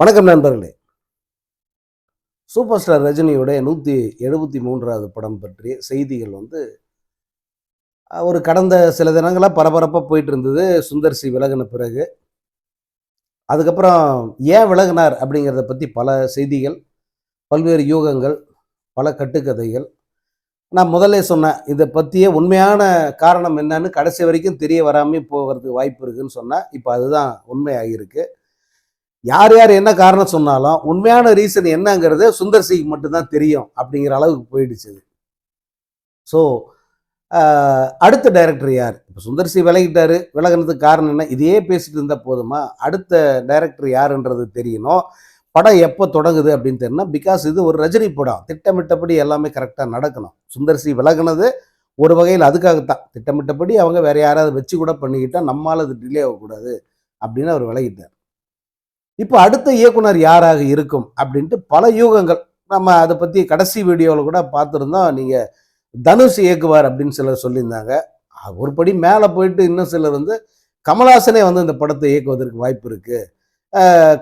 வணக்கம் நண்பர்களே. Super star ரஜினியுடைய நூற்றி எழுபத்தி மூன்றாவது படம் பற்றிய செய்திகள் வந்து ஒரு கடந்த சில தினங்களாக பரபரப்பாக போயிட்டு இருந்தது சுந்தர் சி. விலகின பிறகு. அதுக்கப்புறம் ஏன் விலகினார் அப்படிங்கிறத பற்றி பல செய்திகள் பல்வேறு யூகங்கள் பல கட்டுக்கதைகள். நான் முதல்ல சொன்னேன் இதை பற்றிய உண்மையான காரணம் என்னன்னு கடைசி வரைக்கும் தெரிய வராமல் போகிறதுக்கு வாய்ப்பு இருக்குதுன்னு சொன்னேன். இப்போ அதுதான் உண்மையாகிருக்கு யார் யார் என்ன காரணம் சொன்னாலும் உண்மையான ரீசன் என்னங்கிறது சுந்தர் சிங் மட்டும்தான் தெரியும் அப்படிங்கிற அளவுக்கு போயிடுச்சு ஸோ அடுத்த டைரக்டர் யார்? இப்போ சுந்தர் சி விலகிட்டாரு. விலகினதுக்கு காரணம் என்ன? இதையே பேசிட்டு இருந்தால் போதுமா? அடுத்த டைரக்டர் யாருன்றது தெரியணும். படம் எப்போ தொடங்குது அப்படின்னு தெரியணும். பிகாஸ் இது ஒரு ரஜினி படம். திட்டமிட்டபடி எல்லாமே கரெக்டாக நடக்கணும். சுந்தர் சி விலகினது ஒரு வகையில் அதுக்காகத்தான். திட்டமிட்டபடி அவங்க வேற யாராவது வச்சு கூட பண்ணிக்கிட்டால் நம்மால் அது டிலே ஆகக்கூடாது அப்படின்னு அவர் விலகிட்டார். இப்போ அடுத்த இயக்குனர் யாராக இருக்கும் அப்படின்ட்டு பல யூகங்கள். நம்ம அதை பற்றி கடைசி வீடியோவில் கூட பார்த்துருந்தோம். நீங்கள் தனுஷ் இயக்குவார் அப்படின்னு சிலர் சொல்லியிருந்தாங்க. ஒரு படி மேலே போயிட்டு இன்னும் சிலர் வந்து கமல்ஹாசனே வந்து இந்த படத்தை இயக்குவதற்கு வாய்ப்பு இருக்குது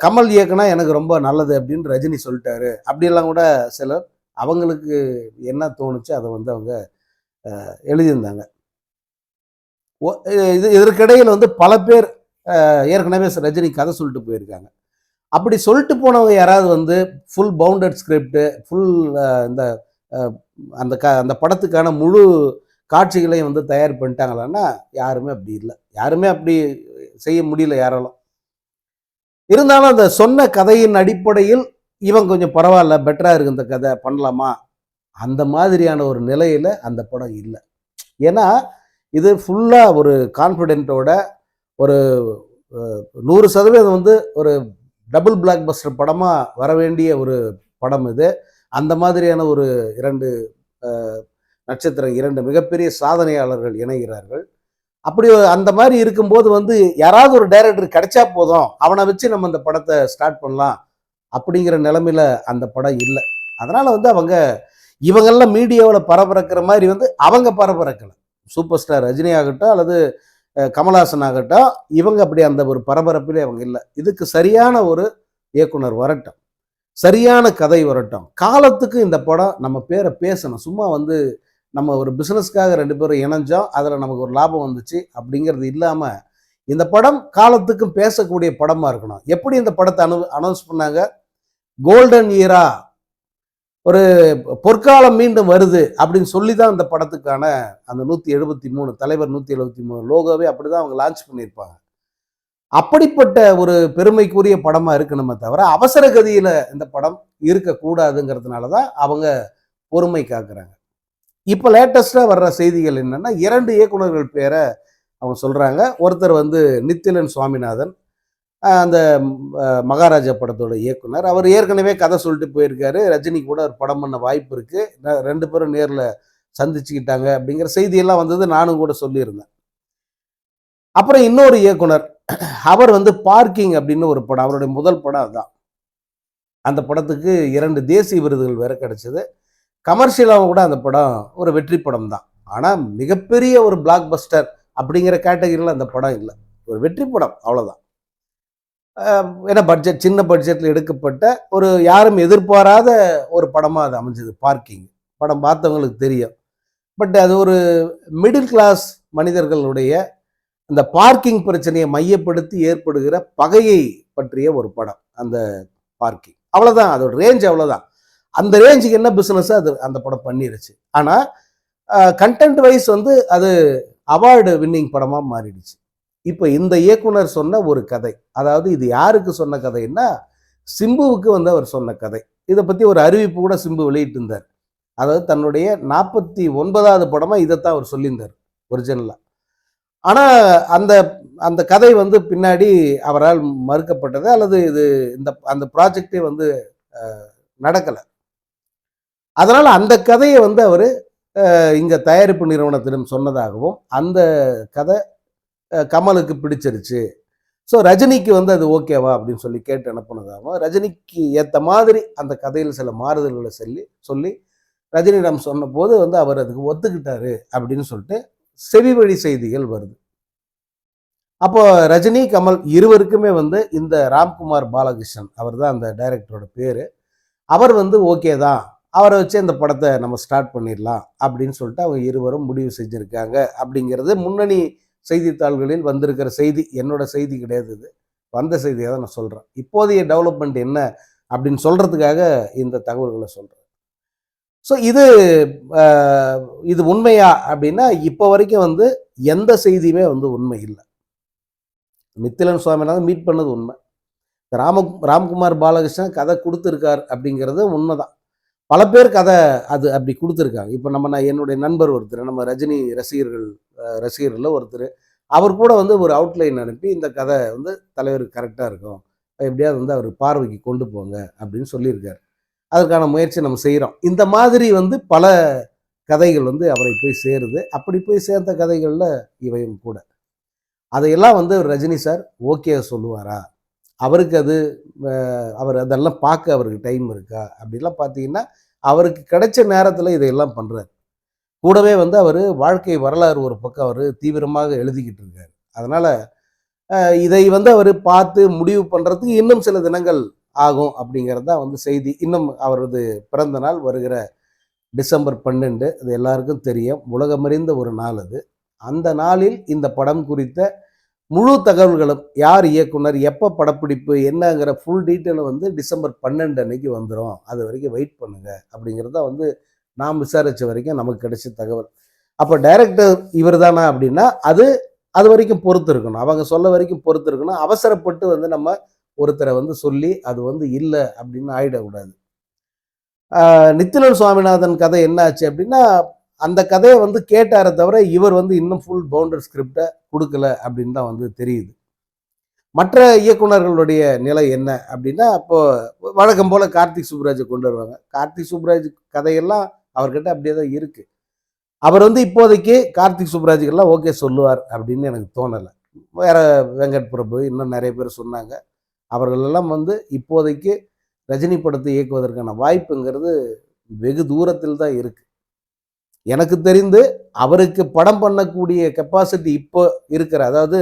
கமல் இயக்குனா எனக்கு ரொம்ப நல்லது அப்படின்னு ரஜினி சொல்லிட்டாரு. அப்படிலாம் கூட சிலர் அவங்களுக்கு என்ன தோணுச்சு அதை வந்து அவங்க எழுதியிருந்தாங்க. இது இதற்கிடையில் வந்து பல பேர் ஏற்கனவே ரஜினி கதை சொல்லிட்டு போயிருக்காங்க. அப்படி சொல்லிட்டு போனவங்க யாராவது வந்து ஃபுல் பவுண்டட் ஸ்கிரிப்டு ஃபுல் இந்த அந்த க அந்த படத்துக்கான முழு காட்சிகளையும் வந்து தயார் பண்ணிட்டாங்களான்னா யாருமே அப்படி இல்லை. யாருமே அப்படி செய்ய முடியல யாராலும். இருந்தாலும் அந்த சொன்ன கதையின் அடிப்படையில் இவன் கொஞ்சம் பரவாயில்ல பெட்டராக இருக்கு இந்த கதை பண்ணலாமா? அந்த மாதிரியான ஒரு நிலையில் அந்த படம் இல்லை. ஏன்னா இது ஃபுல்லாக ஒரு கான்ஃபிடென்ட்டோட ஒரு நூறு சதவீதம் வந்து ஒரு டபுள் பிளாக் பஸ்டர் படமாக வர வேண்டிய ஒரு படம் இது. அந்த மாதிரியான ஒரு இரண்டு நட்சத்திரம் இரண்டு மிகப்பெரிய சாதனையாளர்கள் இணைகிறார்கள். அப்படி அந்த மாதிரி இருக்கும்போது வந்து யாராவது ஒரு டைரக்டர் கிடைச்சா போதும் அவனை வச்சு நம்ம அந்த படத்தை ஸ்டார்ட் பண்ணலாம் அப்படிங்கிற நிலைமையில அந்த படம் இல்லை. அதனால வந்து அவங்க இவங்கெல்லாம் மீடியாவில் பரபரக்கிற மாதிரி வந்து அவங்க பரபரக்கலை. சூப்பர் ஸ்டார் ரஜினி ஆகட்டும் அல்லது கமல்ஹாசன் ஆகட்டும் இவங்க அப்படி அந்த ஒரு பரபரப்பிலே அவங்க இல்லை. இதுக்கு சரியான ஒரு இயக்குனர் வரட்டும். சரியான கதை வரட்டும். காலத்துக்கு இந்த படம் நம்ம பேரை பேசணும். சும்மா வந்து நம்ம ஒரு பிஸ்னஸ்க்காக ரெண்டு பேரும் இணைஞ்சோம் அதில் நமக்கு ஒரு லாபம் வந்துச்சு அப்படிங்கிறது இல்லாமல் இந்த படம் காலத்துக்கும் பேசக்கூடிய படமாக இருக்கணும். எப்படி இந்த படத்தை அனு அனௌன்ஸ் பண்ணாங்க? கோல்டன் இயரா ஒரு பொற்காலம் மீண்டும் வருது அப்படின்னு சொல்லி தான் அந்த படத்துக்கான அந்த நூற்றி எழுபத்தி மூணு தலைவர் நூற்றி எழுபத்தி மூணு லோகோவே அப்படி தான் அவங்க லான்ச் பண்ணியிருப்பாங்க. அப்படிப்பட்ட ஒரு பெருமைக்குரிய படமாக இருக்கணுமே தவிர அவசர கதியில் இந்த படம் இருக்கக்கூடாதுங்கிறதுனால தான் அவங்க பொறுமை காக்குறாங்க. இப்போ லேட்டஸ்ட்டாக வர்ற செய்திகள் என்னென்னா இரண்டு இயக்குனர்கள் பேரை அவங்க சொல்கிறாங்க ஒருத்தர் வந்து நித்திலன் சுவாமிநாதன் அந்த மகாராஜா படத்தோட இயக்குனர். அவர் ஏற்கனவே கதை சொல்லிட்டு போயிருக்காரு. ரஜினி கூட ஒரு படம் பண்ண வாய்ப்பு இருக்குது ரெண்டு பேரும் நேரில் சந்திச்சுக்கிட்டாங்க அப்படிங்கிற செய்தியெல்லாம் வந்தது நானும் கூட சொல்லியிருந்தேன். அப்புறம் இன்னொரு இயக்குனர் அவர் வந்து பார்க்கிங் அப்படின்னு ஒரு படம் அவருடைய முதல் படம் அதுதான். அந்த படத்துக்கு இரண்டு தேசிய விருதுகள் வேற கிடைச்சது. கமர்ஷியலாகவும் கூட அந்த படம் ஒரு வெற்றி படம் தான். ஆனால் மிகப்பெரிய ஒரு பிளாக் பஸ்டர் அப்படிங்கிற கேட்டகரியில் அந்த படம் இல்லை. ஒரு வெற்றி படம் அவ்வளோதான் ஏன்னா பட்ஜெட் சின்ன பட்ஜெட்டில் எடுக்கப்பட்ட ஒரு யாரும் எதிர்பாராத ஒரு படமாக அது அமைஞ்சது பார்க்கிங் படம் பார்த்தவங்களுக்கு தெரியும். பட் அது ஒரு மிடில் கிளாஸ் மனிதர்களுடைய அந்த பார்க்கிங் பிரச்சனையை மையப்படுத்தி ஏற்படுகிற பகையை பற்றிய ஒரு படம் அந்த பார்க்கிங் அவ்வளோதான் அதோட ரேஞ்ச் அவ்வளோதான் அந்த ரேஞ்சுக்கு என்ன பிஸ்னஸ் அது அந்த படம் பண்ணிருச்சு. ஆனால் கண்டென்ட் வைஸ் வந்து அது அவார்டு வின்னிங் படமாக மாறிடுச்சு. இப்போ இந்த இயக்குனர் சொன்ன ஒரு கதை. அதாவது இது யாருக்கு சொன்ன கதைன்னா சிம்புவுக்கு வந்து அவர் சொன்ன கதை. இதை பற்றி ஒரு அறிவிப்பு கூட சிம்பு வெளியிட்டு இருந்தார் அதாவது தன்னுடைய நாற்பத்தி ஒன்பதாவது படமாக இதைத்தான் அவர் சொல்லியிருந்தார் ஒரிஜினலாக ஆனால் அந்த அந்த கதை வந்து பின்னாடி அவரால் மறுக்கப்பட்டது அல்லது இது இந்த அந்த ப்ராஜெக்டே வந்து நடக்கலை. அதனால் அந்த கதையை வந்து அவர் இங்கே தயாரிப்பு நிறுவனத்திடம் சொன்னதாகவும் அந்த கதை கமலுக்கு பிடிச்சிருச்சு. ஸோ ரஜினிக்கு வந்து அது ஓகேவா அப்படின்னு சொல்லி கேட்டு அனுப்புனதாகவும் ரஜினிக்கு ஏற்ற மாதிரி அந்த கதையில் சில மாறுதல்களை சொல்லி சொல்லி ரஜினியிடம் சொன்னபோது வந்து அவர் அதுக்கு ஒத்துக்கிட்டாரு அப்படின்னு சொல்லிட்டு செவி வழி செய்திகள் வருது. அப்போ ரஜினி கமல் இருவருக்குமே வந்து இந்த ராம்குமார் பாலகிருஷ்ணன் அவர் தான் அந்த டைரக்டரோட பேர். அவர் வந்து ஓகே தான். அவரை வச்சு இந்த படத்தை நம்ம ஸ்டார்ட் பண்ணிடலாம் அப்படின்னு சொல்லிட்டு அவங்க இருவரும் முடிவு செஞ்சுருக்காங்க அப்படிங்கிறது முன்னணி செய்தித்தாள்களில் வந்திருக்கிற செய்தி என்னோட செய்தி கிடையாது இது. வந்த செய்தியை தான் நான் சொல்கிறேன் இப்போதைய டெவலப்மெண்ட் என்ன அப்படின்னு சொல்கிறதுக்காக இந்த தகவல்களை சொல்கிறேன் ஸோ இது இது உண்மையா அப்படின்னா இப்போ வரைக்கும் வந்து எந்த செய்தியுமே வந்து உண்மை இல்லை. நித்திலன் சுவாமிநாதன் மீட் பண்ணது உண்மை. ராம ராம்குமார் பாலகிருஷ்ணன் கதை கொடுத்துருக்கார் அப்படிங்கிறது உண்மைதான். பல பேர் கதை அது அப்படி கொடுத்துருக்காங்க. இப்போ நம்ம நான் என்னுடைய நண்பர் ஒருத்தர் நம்ம ரஜினி ரசிகர்கள் ரசிகர்களில் ஒருத்தர் அவர் கூட வந்து ஒரு அவுட்லைன் அனுப்பி இந்த கதை வந்து தலைவருக்கு கரெக்டாக இருக்கும். எப்படியாவது வந்து அவர் பார்வைக்கு கொண்டு போங்க அப்படின்னு சொல்லியிருக்காரு. அதற்கான முயற்சி நம்ம செய்கிறோம் இந்த மாதிரி வந்து பல கதைகள் வந்து அவரை போய் சேருது. அப்படி போய் சேர்ந்த கதைகளில் இவையும் கூட. அதையெல்லாம் வந்து ரஜினி சார் ஓகே சொல்லுவாரா? அவருக்கு அது அவர் அதெல்லாம் பார்க்க அவருக்கு டைம் இருக்கா? அப்படிலாம் பார்த்தீங்கன்னா அவருக்கு கிடைச்ச நேரத்தில் இதையெல்லாம் பண்ணுறாரு கூடவே வந்து அவர் வாழ்க்கை வரலாறு ஒரு பக்கம் அவர் தீவிரமாக எழுதிக்கிட்டு இருக்கார். அதனால் இதை வந்து அவர் பார்த்து முடிவு பண்ணுறதுக்கு இன்னும் சில தினங்கள் ஆகும் அப்படிங்கிறது தான் வந்து செய்தி. இன்னும் அவரது பிறந்த நாள் வருகிற டிசம்பர் பன்னெண்டு அது எல்லாருக்கும் தெரியும். உலகமறிந்த ஒரு நாள் அது. அந்த நாளில் இந்த படம் குறித்த முழு தகவல்களும் யார் இயக்குனர் எப்போ படப்பிடிப்பு என்னங்கிற ஃபுல் டீட்டெயிலும் வந்து டிசம்பர் பன்னெண்டு அன்னைக்கு வந்துடும் அது வரைக்கும் வெயிட் பண்ணுங்க. அப்படிங்கிறத வந்து நாம் விசாரித்த வரைக்கும் நமக்கு கிடைச்ச தகவல். அப்போ டைரக்டர் இவர் தானா அப்படின்னா அது அது வரைக்கும் பொறுத்து இருக்கணும். அவங்க சொல்ல வரைக்கும் பொறுத்து இருக்கணும். அவசரப்பட்டு வந்து நம்ம ஒருத்தரை வந்து சொல்லி அது வந்து இல்லை அப்படின்னு ஆயிடக்கூடாது. நித்திலன் சுவாமிநாதன் கதை என்ன ஆச்சு அப்படின்னா அந்த கதையை வந்து கேட்டாரே தவிர இவர் வந்து இன்னும் ஃபுல் பவுண்டர் ஸ்கிரிப்டை கொடுக்கல அப்படின்னு தான் வந்து தெரியுது. மற்ற இயக்குனர்களுடைய நிலை என்ன அப்படின்னா அப்போது வழக்கம் போல கார்த்திக் சுப்ராஜை கொண்டு வருவாங்க. கார்த்திக் சுப்ராஜ் கதையெல்லாம் அவர்கிட்ட அப்படியே தான் இருக்கு. அவர் வந்து இப்போதைக்கு கார்த்திக் சுப்ராஜுக்கெல்லாம் ஓகே சொல்லுவார் அப்படின்னு எனக்கு தோணலை. வேற வெங்கட் பிரபு இன்னும் நிறைய பேர் சொன்னாங்க. அவர்களெல்லாம் வந்து இப்போதைக்கு ரஜினி படத்தை இயக்குவதற்கான வாய்ப்புங்கிறது வெகு தூரத்தில் தான் இருக்குது எனக்கு தெரிந்து அவருக்கு படம் பண்ணக்கூடிய கெப்பாசிட்டி இப்போ இருக்கிற அதாவது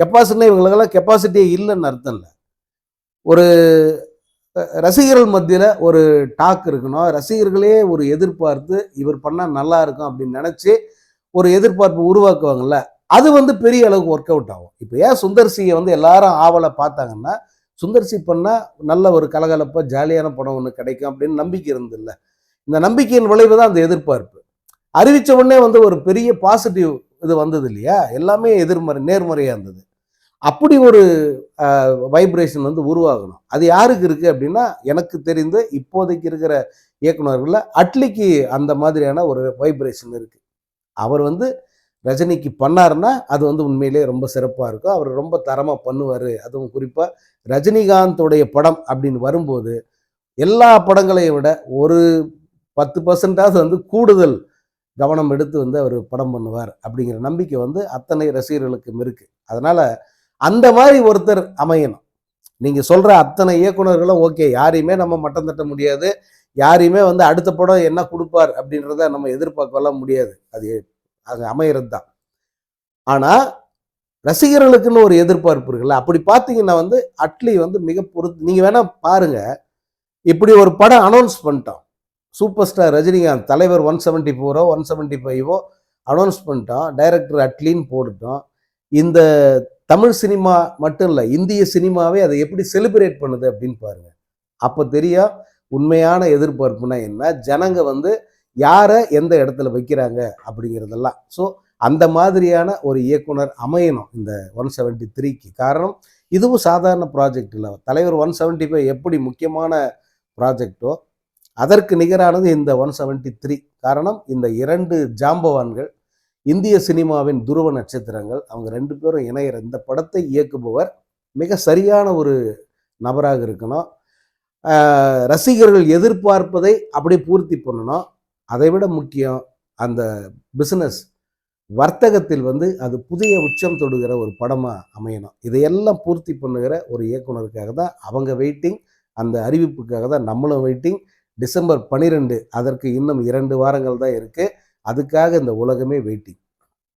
கெப்பாசிட்டி இவங்களுக்கெல்லாம் கெப்பாசிட்டியே இல்லைன்னு அர்த்தம் இல்லை. ஒரு ரசிகர்கள் மத்தியில் ஒரு டாக் இருக்கணும். ரசிகர்களே ஒரு எதிர்பார்த்து இவர் பண்ணால் நல்லா இருக்கும் அப்படின்னு நினச்சி ஒரு எதிர்பார்ப்பு உருவாக்குவாங்கல்ல அது வந்து பெரிய அளவுக்கு ஒர்க் அவுட் ஆகும். இப்போ ஏன் சுந்தர்சியை வந்து எல்லாரும் ஆவலை பார்த்தாங்கன்னா சுந்தர்சி பண்ணால் நல்ல ஒரு கலகலப்பாக ஜாலியான படம் ஒன்று கிடைக்கும் அப்படின்னு நம்பிக்கை இருந்தில்ல இந்த நம்பிக்கையின் விளைவு தான் அந்த எதிர்பார்ப்பு. அறிவித்த உடனே வந்து ஒரு பெரிய பாசிட்டிவ் இது வந்தது இல்லையா எல்லாமே எதிர்மறை நேர்மறையாக இருந்தது. அப்படி ஒரு வைப்ரேஷன் வந்து உருவாகணும். அது யாருக்கு இருக்குது அப்படின்னா எனக்கு தெரிந்து இப்போதைக்கு இருக்கிற இயக்குநர்களில் அட்லிக்கு அந்த மாதிரியான ஒரு வைப்ரேஷன் இருக்குது அவர் வந்து ரஜினிக்கு பண்ணாருன்னா அது வந்து உண்மையிலே ரொம்ப சிறப்பாக இருக்கும். அவர் ரொம்ப தரமாக பண்ணுவார். அதுவும் குறிப்பாக ரஜினிகாந்தோடைய படம் அப்படின்னு வரும்போது எல்லா படங்களையும் விட ஒரு பத்து பர்சன்டாவது வந்து கூடுதல் கவனம் எடுத்து வந்து அவர் படம் பண்ணுவார் அப்படிங்கிற நம்பிக்கை வந்து அத்தனை ரசிகர்களுக்கும் இருக்குது அதனால் அந்த மாதிரி ஒருத்தர் அமையணும். நீங்கள் சொல்கிற அத்தனை இயக்குனர்களும் ஓகே யாரையுமே நம்ம மட்டம் தட்ட முடியாது. யாரையுமே வந்து அடுத்த படம் என்ன கொடுப்பார் அப்படின்றத நம்ம எதிர்பார்க்கலாம் முடியாது. அது அது அமையிறது தான். ஆனால் ரசிகர்களுக்குன்னு ஒரு எதிர்பார்ப்பு இருக்குல்ல அப்படி பார்த்தீங்கன்னா வந்து அட்லி வந்து மிக பொறுத்து நீங்கள் வேணால் பாருங்கள் இப்படி ஒரு படம் அனௌன்ஸ் பண்ணிட்டோம். சூப்பர் ஸ்டார் ரஜினிகாந்த் தலைவர் ஒன் செவன்ட்டி ஃபோரோ ஒன் செவன்ட்டி ஃபைவோ அனௌன்ஸ் பண்ணிட்டோம் டைரக்டர் அட்லின்னு போட்டுட்டோம். இந்த தமிழ் சினிமா மட்டும் இல்லை இந்திய சினிமாவே அதை எப்படி செலிப்ரேட் பண்ணுது அப்படின்னு பாருங்க. அப்போ தெரியும் உண்மையான எதிர்பார்ப்புனா என்ன? ஜனங்க வந்து யாரை எந்த இடத்துல வைக்கிறாங்க அப்படிங்கிறதெல்லாம். ஸோ அந்த மாதிரியான ஒரு இயக்குனர் அமையணும் இந்த ஒன் செவன்ட்டி த்ரீக்கு காரணம் இதுவும் சாதாரண ப்ராஜெக்ட் இல்லை. தலைவர் ஒன் செவன்ட்டி ஃபைவ் எப்படி முக்கியமான ப்ராஜெக்டோ அதற்கு நிகரானது இந்த ஒன் செவன்ட்டி த்ரீ காரணம் இந்த இரண்டு ஜாம்பவான்கள் இந்திய சினிமாவின் துருவ நட்சத்திரங்கள் அவங்க ரெண்டு பேரும் இணையிற இந்த படத்தை இயக்குபவர் மிக சரியான ஒரு நபராக இருக்கணும். ரசிகர்கள் எதிர்பார்ப்பதை அப்படியே பூர்த்தி பண்ணணும். அதை விட முக்கியம் அந்த பிஸ்னஸ் வர்த்தகத்தில் வந்து அது புதிய உச்சம் தொடுகிற ஒரு படமாக அமையணும். இதையெல்லாம் பூர்த்தி பண்ணுகிற ஒரு இயக்குனருக்காக தான் அவங்க வெயிட்டிங் அந்த அறிவிப்புக்காக தான் நம்மளும் வெயிட்டிங் டிசம்பர் பன்னிரெண்டு அதற்கு இன்னும் இரண்டு வாரங்கள் தான் இருக்குது அதுக்காக இந்த உலகமே வெயிட்டிங்.